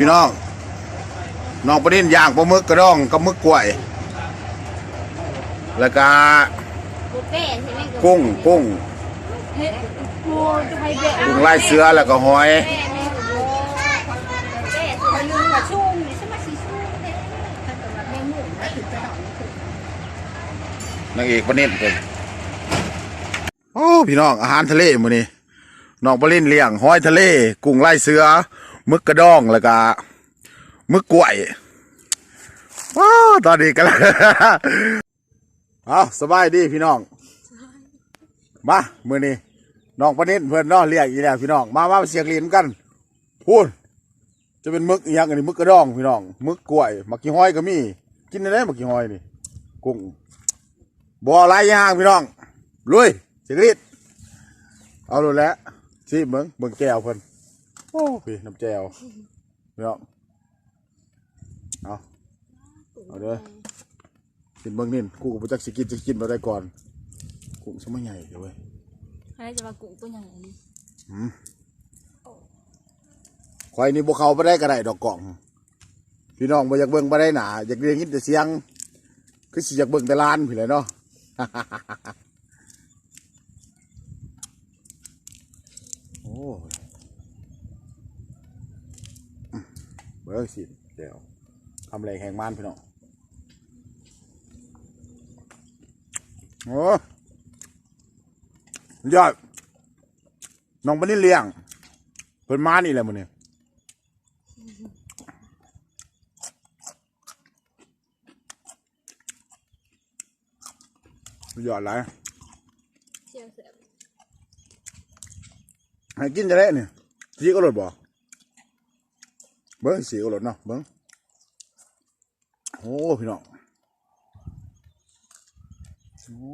พี่น้องน้องประเด็นย่างปลาหมึกกระดองกับหมึกกล้วย แล้วก็บุฟเฟ่ต์ใช่ไหมกุ้งกุ้งกูจะไปเบะกุ้งลายเสือแล้วก็หอยแม่แม่โอ้บุฟเฟ่ต์คือลืมกระชุ่มนี่ใช่ไหมสีชุ่มเนี่ยถ้าเกิดว่าแม่หมูนะถึงจะหอมถึงนางเอกประเด็นเป็นโอ้พี่น้องอาหารทะเลมื้อนี้น้องประเด็นเลี้ยงหอยทะเล กุ้งลายเสือห มึกกระดองแล้วก็มึกกล้วยว้าตอนนี้กันเอาสบายดีพี่น้อง มามือนี้น้องประเด็นเพื่อนน้องเรียกอีแล้วพี่น้อง มามาเสียงลิ้นกัน พูดจะเป็นมึกอีหยังอันนี้มึกกระดองพี่น้อง มึกกล้วยมักกี้ห้อยก็มี กินได้ไหมมักกี้ห้อยนี่กุ้งบ่อลายยางพี่น้องลุยเสียงลิ้นเอาเลยแหล้วสิเบิ่งเบิ่งแก้วเพิ่น โอ้พี่น้ำแจ่วพี่น้องเอาเอาเด้อกินเบิ่งนี่กูก็บ่จักสิกินสิกินบ่ได้ก่อนกุ้งสมัยใหญ่เด้อเว้ยให้จะมากุ้งตัวใหญ่อันนี้ข่อยนี่บ่เข้าไปได้ก็ได้ดอกกล่อง พี่น้องบ่อยากเบิ่งบ่ได้หนาอยากเรียนยินแต่เสียง คือสิอยากเบิ่งแต่ลานพี่แหละเนาะโอ้ยอื เบิ่งสิเดี๋ยวทำแรงแห่งมันพี่น้องโอ้ยยอดน้องบ่ได้เลี้ยงเพิ่นมานี่แหละมื้อนี้สุดยอดหลายเชียวเสือให้กินจะได้เนี่ยสีก็รสบ่ เบิ้งสีก็รสเนาะเบิ้งโอ้พี่น้องโอ้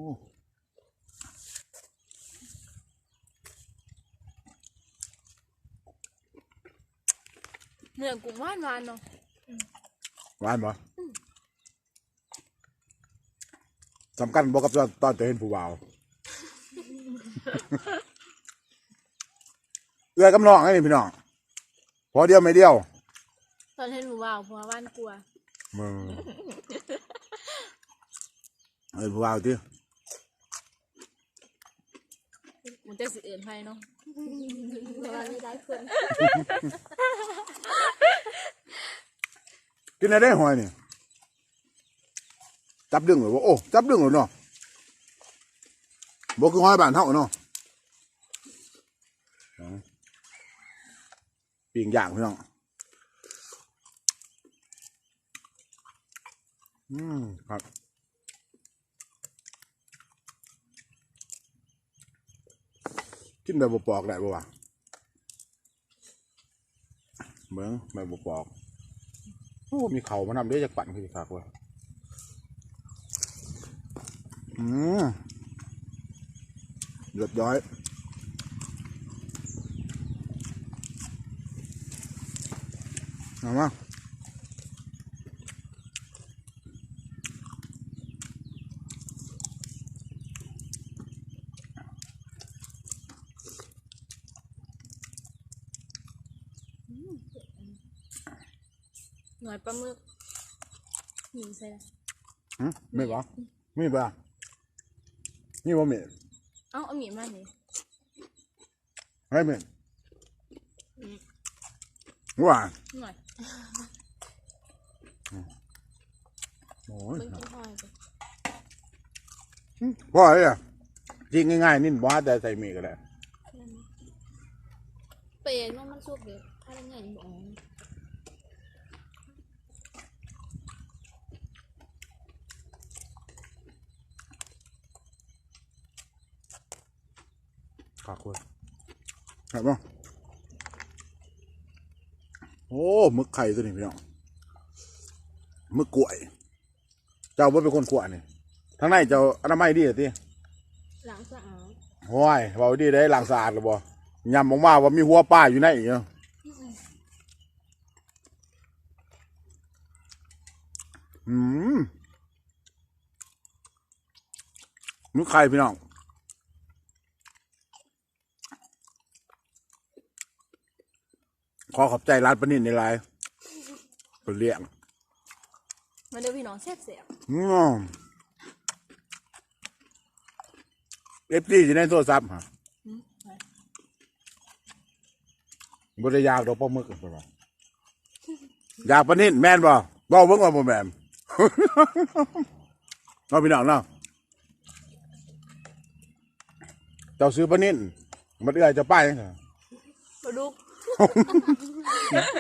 เนื้อกุ้งหวานหวานเนาะหวานบ่สำคัญบ่กับตอนตอนจะเห็นผู้บ่าวเอื้อยกับน้องไอ้นี่พี่น้องพอเดียวไม่เดียว ตอนเห็นหมูว่าวเพราะว่าหวานกลัวมือเอ้ยผู้บ่าวที่มันจะสิเอื่นไฟเนาะเพราะว่ามีได้คนกินอะไรได้หอยนี่จับดึงเหรอวะโอ้จับดึงเหรอเนาะบ่คือหอยบ้านเท่าเนาะปีงย่างพี่น้อง อืมครับกินแบบบปอกได้บ่วะเบิ่งแบบบปอกโอ้มีเขามานำเด้จากปั่นคือคักว้ยอืมเรียบร้อยเอามา หน่อยปลาหมึกหนีใส่ละหึไม่ปะไม่ปะนี่ว่าเมนเอ้าเอาหมีมานี่ให้เมนว่าหน่อยโอ้ยเบิ่งกินหอยไปพ่อเอ้ยอะจริงง่ายๆนี่บ้าแต่ใส่เมฆก็ได้ เป็นว่ามันสุกเด็ดถ้าได้เงินบอก คักเว้ยเห็นปะโอ้หมึกไข่ตัวนี้พี่น้องหมึกกล้วย เจ้าบ่เป็นคนขวนี่ทางในเจ้าอนามัยดีเหรอทีหลังสะอาดห้วยเบาดีได้ล้างสะอาดหรือบ่ยำออกมาว่ามีหัวป้าอยู่ในอีกเนาะอืมมึกไข่พี่น้อง อขอบใจร้านปานินในไลน์เป็นเลี้ยงมาเดี๋ยวพี่น้องแซ่บเสียบอืมเอฟซีจะได้โทรศัพท์ฮะบริยากดอกปลาหมึกเป็นบ่อยากปลานิ่นแม่นบ่บอกเบิ่งว่าบ่แม่นเนาะพี่น้องเนาะเจ้าซื้อปลานิ่นมันเอื้อยจะไปจังซั่นมาดูสุ えっ?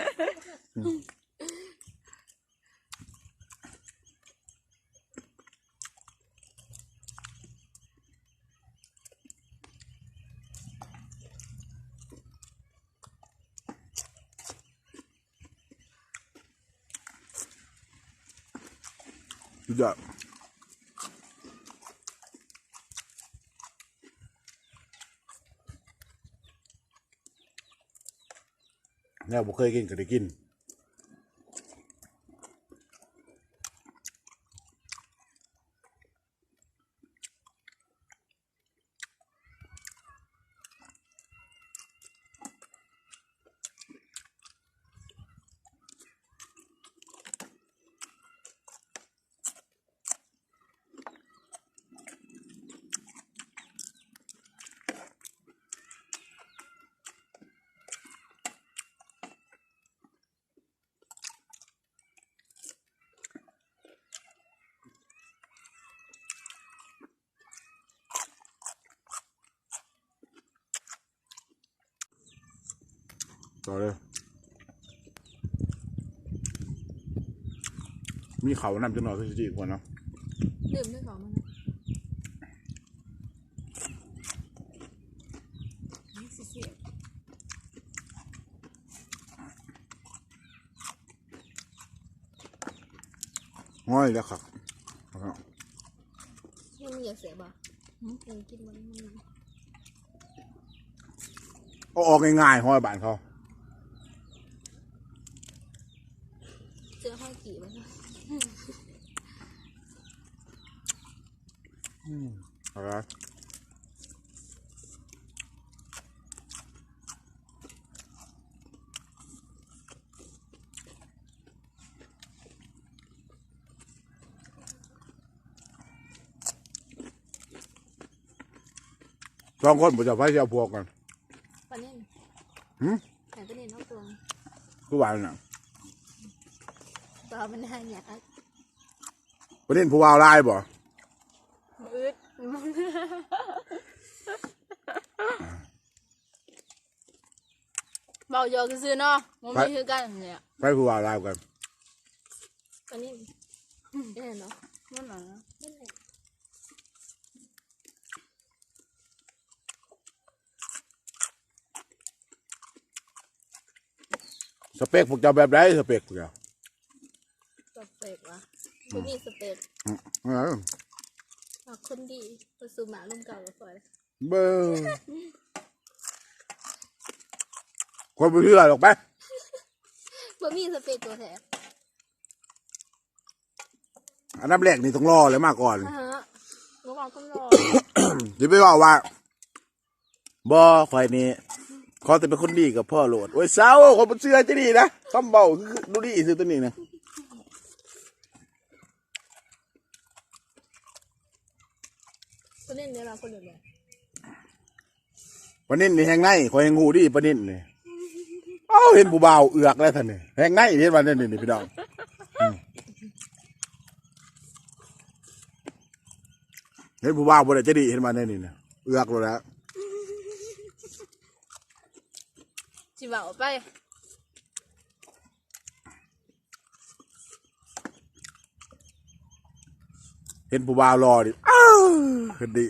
แนวบ่เคยกินก็ได้กิน ต่อเลย มีเขานำจังหน่อยก็จะดีกว่าเนาะดื่มด้วยก่อนมันนี่สิเสียบง่อยแล้วครับเอาครับยังมีอย่าเสียบอะเออกินมันมัน เอาออกง่ายๆห้อยบานเขา เจอห้อยกี่มันเอาละสองคนผมจะไปเสียพวกกันปลาเน่นหืม แต่ปลาเน่นนอกตัวทุกวันน่ะ ตัวมันน่าอยากประเด็นผู้ว่าลายบ่อืดเบาโยกซื้อเนาะมันไม่คือกันเนี่ยไปผู้ว่าลายกันปลาเน่นเน่นเนาะมันหนานั่นแหละสเปคพวกเจ้าแบบไรสเปคพวกเจ้าสเปก วะมันมีสเปกอืมเออเอาคนดีมาสู่หมาลุ่มเก่าก็พอแล้วเบอร์คนไม่เชื่อหรอกไปมันมีสเปกตัวแท้อันดับแรกนี่ต้องรอเลยมาก่อนอ่าฮะเมื่อวานก็รอเดี๋ยวไปบอกว่าบ่คอยนี่ขอแต่เป็นคนดีกับพ่อโหลดโอ้ยเศร้าคนบ่เชื่อจะดีนะคำเบาคือดูดีซื้อตัวนี้นะ คนเล่นเนี่ยเราคนเดียวเลยปนินนี่แหงในคอยแหงหูดีปนินนี่เอ้าเห็นผู้บ่าวเอือกแล้วท่านนี่แหงในเห็นวันนี้นี่นี่พี่น้องอืมเห็นผู้บ่าวบ่ได้จะดีเห็นวันนี้นี่นะเอือกแล้วจิบ่าวไป เห็นผู้บ่าวรอดิอ้าวคือดี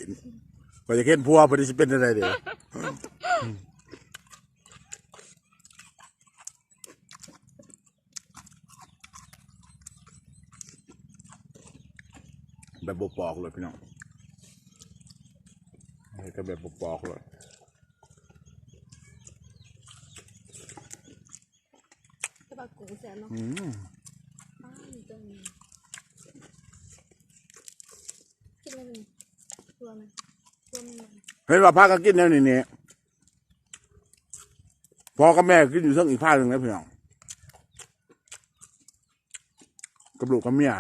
ก็จะเห็นผัวพอดีสิเป็นอะไรเดี๋ยวแบบบปอกเลยพี่น้องนี่ก็แบบบปอกเลยจะปากกุ้งแสนเนาะ อืม อ้าวมีตัวนี้ กินอะไรมันตัวมันตัวมันเห็นว่าพากันกินแล้วนี่นี่พ่อกับแม่กินอยู่เรื่องอีกภาคหนึ่งนะพี่น้องกับลูกกับเมีย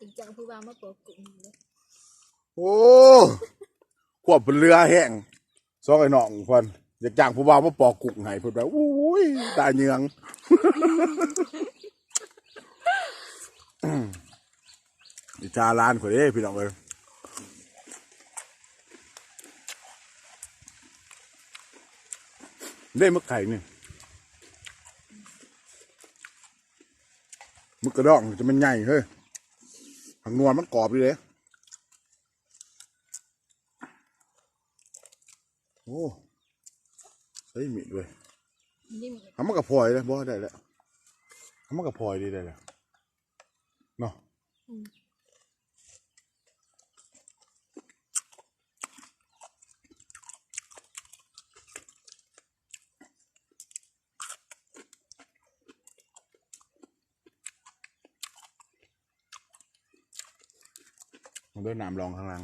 อีกจังผู้ว่ามาปกกลุ่มเลยโอ้ควบเป็นเรือแห้งซอกไอ้น้องเพิ่น อยากจ้างผู้บ่าวมาปอกกุ้งให้เพิ่นแบบอุ้ยตาเหยือง อิจาร้านคนเด้พี่น้องเอ้ยได้มึกไข่นี่มึกกระดองจะมันใหญ่เฮ้ยหังนวลมันกรอบอยู่เลยโอ้ใส่มีดด้วย นี่มี ทำมัน กับพลอยเลยบ่ได้แล้วทำมันกับพลอยดีได้แล้วเนาะมันด้วยน้ำรองข้างล่าง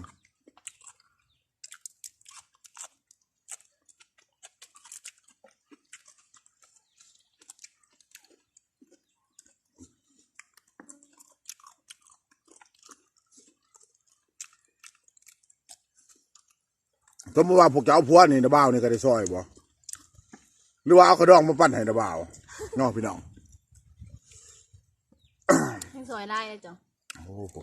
มมติว่าพวกเจ้าพวนี่นะบ่าวนี่ก็ได้ซอยบ่หรือว่าเอากระดองมาปั้นให้นะบ่าวเนาะพี่น้องให้ซอยได้เลยจ้ะโอ้โห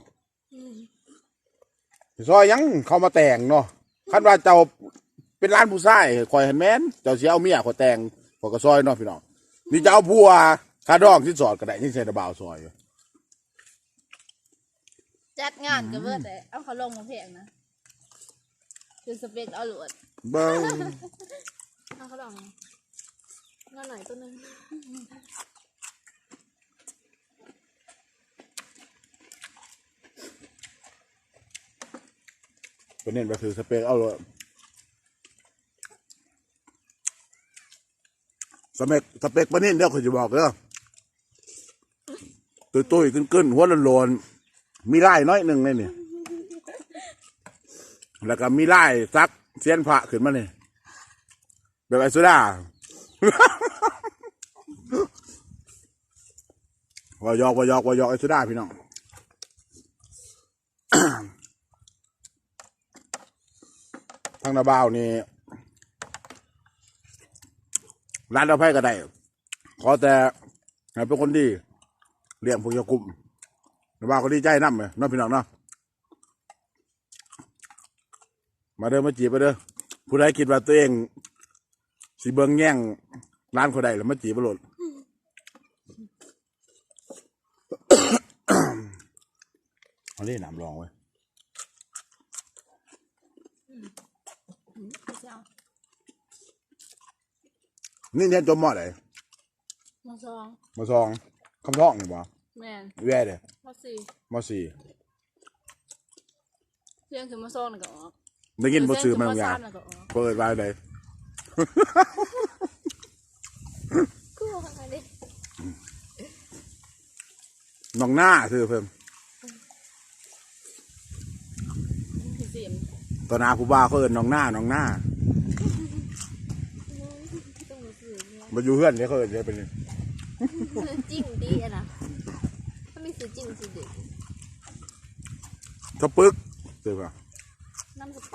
ซอยยังเขามาแต่งเนาะคันว่าเจ้าเป็นร้านผู้ชายคอยเห็นแม่นเจ้าเสียเอาเมียขอยแต่งขอยก็ซอยเนาะพี่น้องนี่เจ้าผัวคาดองที่สอดก็ได้ยังใส่ระบ่าวซอยอยู่จัดงานก็เบิดเลยเอาเขาลงมาเพลงนะ คือสเปกเอาหลวดเบิ้งเอาเขาลองงานหน่อยตัวหนึงเป็นเน้นไปถือสเปกเอาเลยสเปกสเปกปะเน้นเดี๋ยวเขาจะบอกเด้อตุ้ยตุ้ยๆขึ้นๆหัวโลนๆมีไล่น้อยหนึ่งเลยนี่ แล้วก็มีไล่ซักเสียนพระขึ้นมาเนี่ยแบบไอ้สุดาวายอกวายอกวายอกไอ้สุดาพี่น้องทางนาบ้าวนี่ร้านเราไพ่ก็ได้ขอแต่ให้เป็นคนดีเลี้ยงพวกยากุมนาบ้าวก็ดีใจน้ำเลยน้องพี่น้องเนาะ มาเด้อมาจีบมาเด้อผู้ใดคิดว่าตัวเองสิเบิงแย่งร้านคนใดแล้วมาจีบมาโหลดเอาเล่นน้ำรองไว้ยไม่ใช่เอานี่เนี่ยจมหม้อไหนมาซองมาซองคำท่องนี่บ่แม่นแว่เด้มาสี่มาสี่เที่ยงคือมาซองน่ะก็ออก ได้ยินบ่ซื้อมาบางอเที่ย่างคืมสมน่ะก็ออกเปิดไว้เลยกูว่าไงดิน้องหน้าซื้อเพิ่มพี่เสียมตอนหนาผู้บ่าวเขาเอิ้นน้องหน้าน้องหน้าต้องมาซื้อเนี่ยมาอยู่เพื่อนเนี่ยเขาเอิ้นเลยเป็นซื้อจริงดีอะนะถ้าไม่ซื้อจริงซื้อเด็กทะปึกซื้อป่ะน้ำส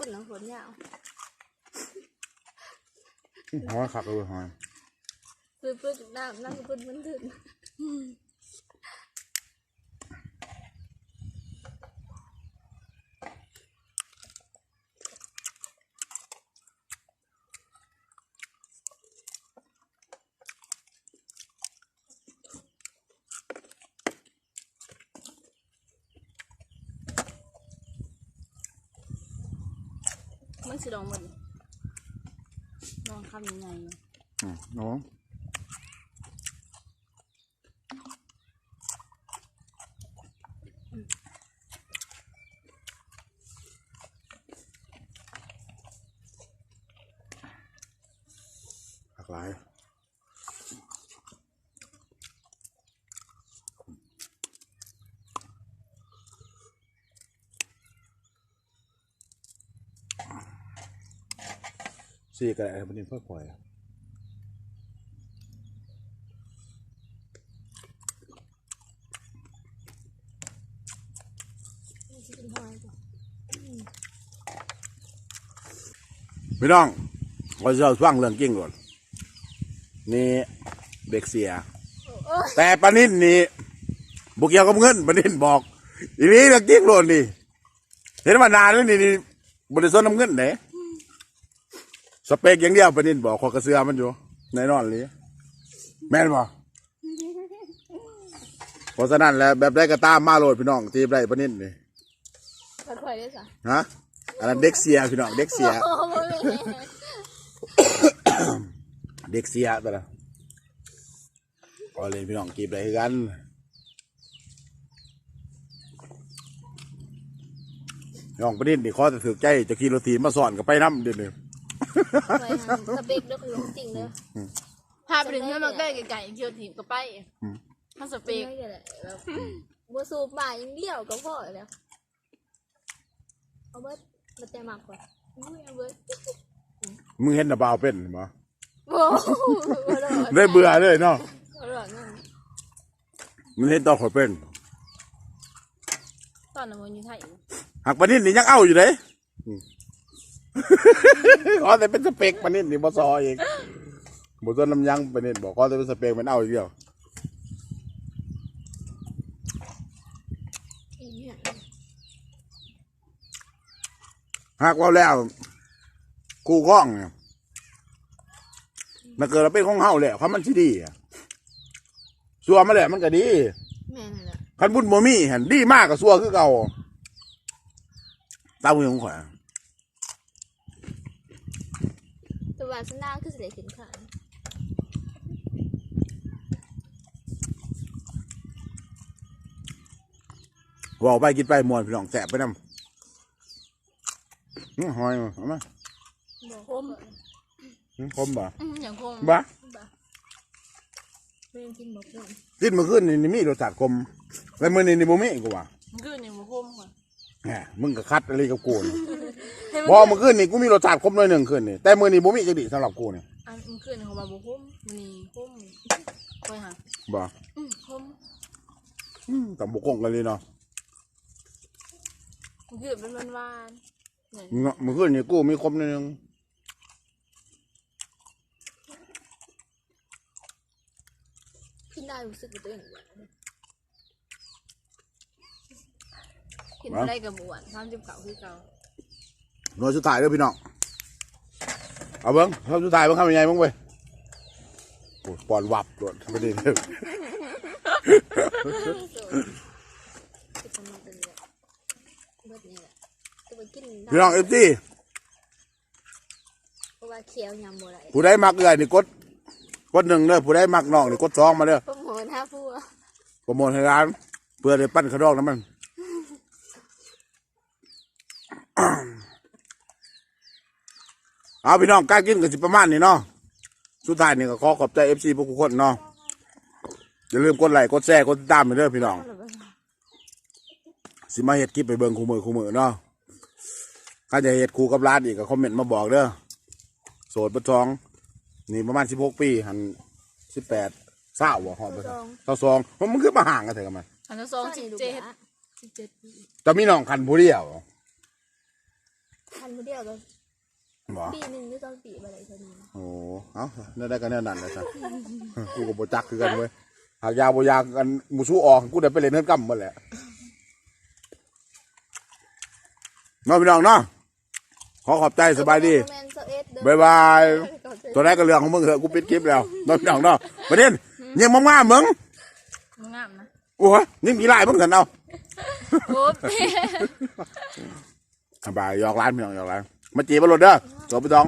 กุลน้ำฝนยาวหอยขักเลยหอยซื้อปึ๊กน้ำน้ำสกุลมันถึง มันองหมดลองคำยังไงเนี่ยน้องหลากหลาย สี่ก็ไระเด็นเพื่อปล่อยสิกินหอยพี่น้องเราจะฟังเรื่องกิ้งก่อน นี่เด็กเสีย แต่ปานินนี่บุกเกี่ยวกับเงินปานินบอกอีนี้เรื่องกิ้งโลดนี่ เห็นมานานแล้วนี่บริสุทน้ำเงินไหน สเปกอย่างเดียวปานินบอกขอกระเสือมันอยู่ในนอนเลยแม่นบ่เพราะฉะนั้นแล้วแบบได้กระตามมาโหลดพี่น้องทีมได้ปานินนี่ค่อยๆได้จ้ะฮะอันนั้นเด็กเสียพี่น้องเด็กเสียโอ้โหเด็กเสียตัวละพอเลยพี่น้องกีบได้คือกันน้องประเด็นนี่ขอจะถือใจจะขี่รถถีบมาสอนกับไปน้ำเดี๋ยวนี้ ไปหาสเปกเด้อคือจริงเด้อพาไปถึงเพื่อนมาใกล้ไก่ๆเคียวถีบก็ไปถ้าสเปปีกกแบบบัวสูบมายังเลี้ยวก็พอแล้วเอาเบิดมาแต่มากกว่าอุ้ยเอาเบิดมึงเห็นหน้าบ่าวเป็นบ่โอ้โหอร่อยได้เบื่อเลยเนาะอร่อยนั่นมึงเห็นตอนข่อยเป็น ตอนนั้นมันอยู่ไทยอยู่หักปานินนี่ยังเอาอยู่เลยอืม อ๋อแต่เป็นสเปกปานินนี่บ่ซอเองบ่ต้นลำยังปานินบอกขอแต่เป็นสเปกมันเอาอีกเดียวอีเนี่ยหากว่าแล้วกูคล้องเนี่ยมันเกิดเราเป็นของเฮาแหละเพราะมันสิดีอะสัวมาแหละมันก็ดีแม่นั่นแหละคันบุญบ่มีหันดีมากกับสัวคือเก่าตามมือของข่อย แต่ ว่าสนางคือสิได้ขึ้นขาเว่าไปกินไปมวนพี่น้องแสบไปนำอื้อหอยมาเอามาบอกคมอื้อคมบ่อื้ออย่างคงบ่เรื่องกินบอกเรื่องกินเมื่อคืนนี่นี่มีรสชาติคมแล้วมื้อนี้นี่บ่มีกูว่ามันคืออย่างบ่คมค่ะ แหมมึงก็คัดอะไรกับกูนี่บ่เมื่อคืนนี่กูมีรสชาติคมหน่อยหนึงคืนนี่แต่มื้อนี้บ่มีจักดีสำหรับกูนี่อันมันคือของบาบ่คมมันนี่คมคอยหาบ่อื้อคมอืมตำบกกงกันเลยเนาะมันคือเป็นหวานๆเนี่ยเนาะเมื่อคืนนี่กูมีคมหนิดนึงกินได้รู้สึกว่าตัวเองหวาน กินอะไรกับหวานทำจิ้มเก่าคือเก่าหน่วยสุดท้ายเด้อพี่น้อง เอาเบิ้งหน่วยสุดท้ายเบิ้งทำยังไงเบิ้งเว้ยโอ้ยปอนวับโดดไม่ได้เด้อที่ทำมาเป็นแบบเบิดนี่แหละจะไปกินพี่น้องเอฟซีเพราะว่าเคี้ยวยำบัวไรผู้ใดมักเอื้อยนี่กด กดหนึ่งเด้อผู้ใดมักน้องนี่กดสองมาเด้อโปรโมทห้าพัว โปรโมทให้ร้านเพื่อได้ปั้นขะดองน้ำมัน เอาพี่น้องกล้ารกินกันสิประมาณนี้เนาะสุดท้ายนี่ก็ขอขอบใจเอฟซีพวกทุกคนเนาะอย่าลืมกดไลค์กดแชร์กดติดตามไปเด้อพี่น้อง สิมาเฮ็ดคลิปไปเบิ่งคู่มือคู่มือเนาะถ้าจะเฮ็ดคู่กับร้านอีกก็คอมเมนต์มาบอกเด้อโสดประทอง นี่ประมาณสิบหกปีหันสิบแปดเศร้าบ่ฮอดบ่เศร้าสองเพราะมันคือมาห่างกันเถอะกันมันอันที่สองสิบเจ็ดสิบเจ็ดปีจะมีน้องคันผู้เดียว ทันมือเดียวก็บ่ปีหนึ่งหรือสองปีอะไรเท่านี้โอ้เอ้าเนี่ยได้กันแน่นั่นเลยครับกูก็บ่จักคือกันเว้ยหากยาวบ่ยาวกันหมูสู้ออกกูได้ไปเล่นเฮือนกำหมดแหละเน้องพี่น้องเนาะขอขอบใจสบายดีแมนเซเอสเด้อบ๊ายบายตัวแรกก็เรื่องของมึงเหอะกูปิดคลิปแล้วน้องพี่น้องเนาะประเด็นยังมากๆมึงมันงามนะโอ้ยยิ่งมีหลายมึงกันเอาโอ้เป้ สบายยอกร้านพี่น้องยอกร้านมาจีบมาลดเด้อตัวพี่น้อง